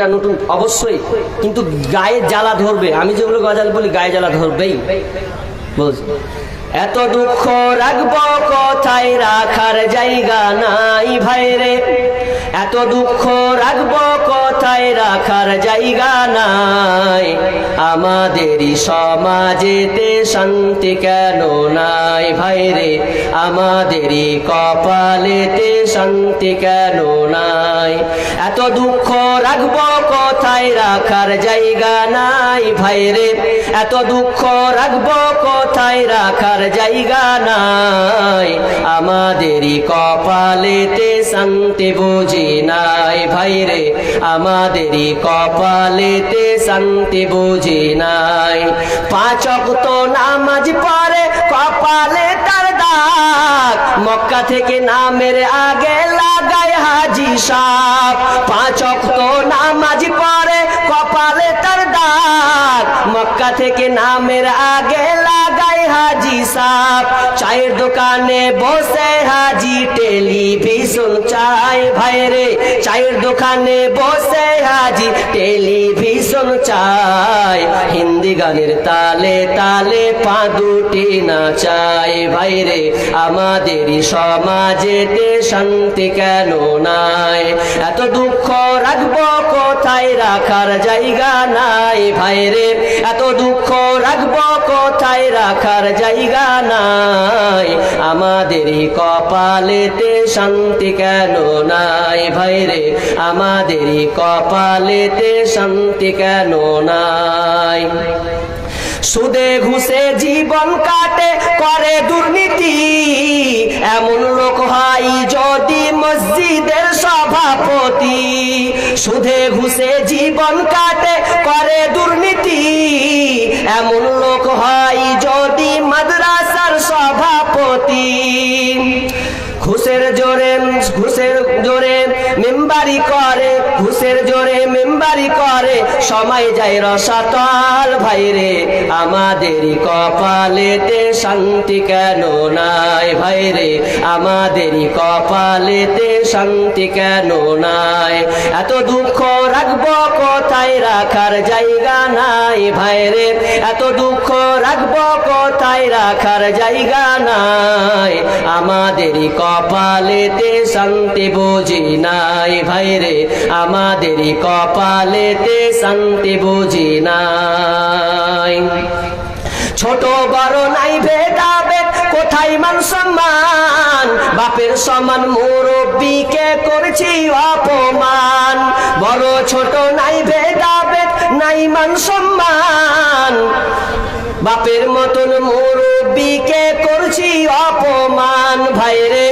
এটা নতুন, অবশ্যই। কিন্তু গায়ে জ্বালা ধরবে। আমি যেগুলো গজাল বলি, গায়ে জ্বালা ধরবেই। বলছি এত দুঃখ রাখব কোথায়? রাখার জায়গা নাই ভাইরে এত দুঃখ রাখব কোথায়? রাখার জায়গা নাই। আমাদেরই সমাজেতে শান্তি কেন নাই ভাইরে আমাদেরই কপালেতে শান্তি কেন নাই? এত দুঃখ রাখব কোথায়? রাখার জায়গা নাই ভাইরে এত দুঃখ রাখব কোথায়? রাখার জায়গা নাই। আমাদেরই কপালেতে শান্তি বুঝি নাই ভাইরে আমাদেরই কপালেতে শান্তি বুঝি নাই। পাঁচক তো নামাজ পড়ে, কপালে তার দাগ। মক্কা থেকে নামের আগে লাগায় হাজি সাপ। পাঁচক তো নামাজ পড়ে, কপালে তার দাগ। মক্কা থেকে নামের আগে লাগায় হাজি সাপ। চায়ের দোকানে বসে হাজি টেলিভিশন চাই ভাইরে, চায়ের দোকানে বসে হাজি টেলিভিশন চাই। হিন্দি গানের তালে তালে পা দুটি না চাই ভাইরে, আমাদেরই সমাজেতে শান্তি কেন নাই? এত দুঃখ রাখব কোথায়? রাখার জায়গা নাই। ভাইরে, এত দুঃখ রাখব কোথায়? রাখার জায়গা নাই। আমাদেরই কপালেতে শান্তি কেন নাই? ভাইরে, আমাদেরই কপালেতে শান্তি কেন নাই? সুদে ঘুষে জীবন কাটে, করে দুর্নীতি। এমন লোক হয় যদি মসজিদের সভাপতি। সুদে ঘুষে জীবন কাটে, করে দুর্নীতি। এমন লোক হয় করে, ঘুষের জোরে মেম্বারি করে। সময় যায় রসাতল ভাইরে, আমাদের কপালেতে শান্তি কেন নাই ভাইরে? আমাদের কপালেতে শান্তি কেন নাই? এত দুঃখ রাখব কোথায় রাখার জায়গা নাই ভাইরে? এত দুঃখ রাখব কোথায় রাখার জায়গা নাই? আমাদেরই কপালেতে শান্তি বুঝি নাই ভাইরে। আমাদেরই কপালেতে শান্তি বুঝি নাই। ছোট বড় নাই ভেদাভেদ, কোথায় মান সম্মান? বাপের সমান মুরব্বীকে করছি অপমান। বড় ছোট নাই ভেদাভেদ, নাই মান সম্মান। বাপের মতন মুরব্বীকে করছি অপমান। ভাইরে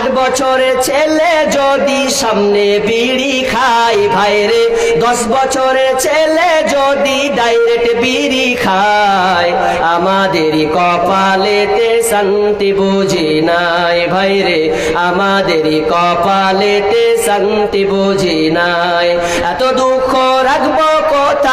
আট বছরের ছেলে যদি সামনে বিড়ি খাই ভাইরে, দশ বছরের ছেলে যদি ডাইরেক্ট বিড়ি খায় আমাদেরই কপালেতে শান্তি বুঝি নাই, ভাইরে আমাদেরই কপালেতে শান্তি বুঝি নাই। এত দুঃখ রাখব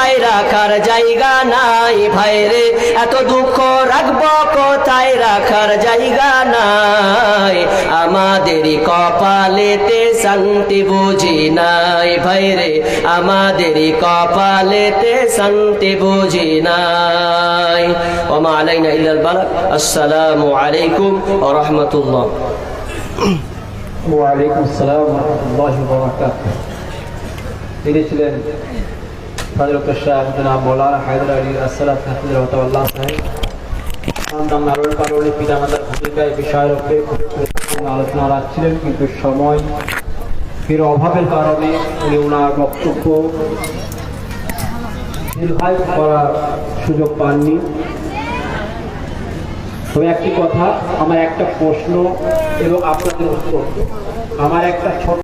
কোথায় রাখার জায়গা নাই ভাইরে এত দুঃখ রাখব কোথায় রাখার জায়গা নাই? আমাদেরই কপালেতে শান্তি বুঝি নাই ভাইরে আমাদেরই কপালেতে শান্তি বুঝি নাই। ওমা আলাইনা আলাইকুম ওয়া আসসালাম বরকাত তিনি ছিলেন পিতামাতার আলোচনা রাখছিলেন, কিন্তু সময় অভাবের কারণে উনি ওনার বক্তব্য দীর্ঘায়িত করার সুযোগ পাননি। তবে একটি কথা, আমার একটা প্রশ্ন এবং আপনাদের উত্তর। আমার একটা ছোট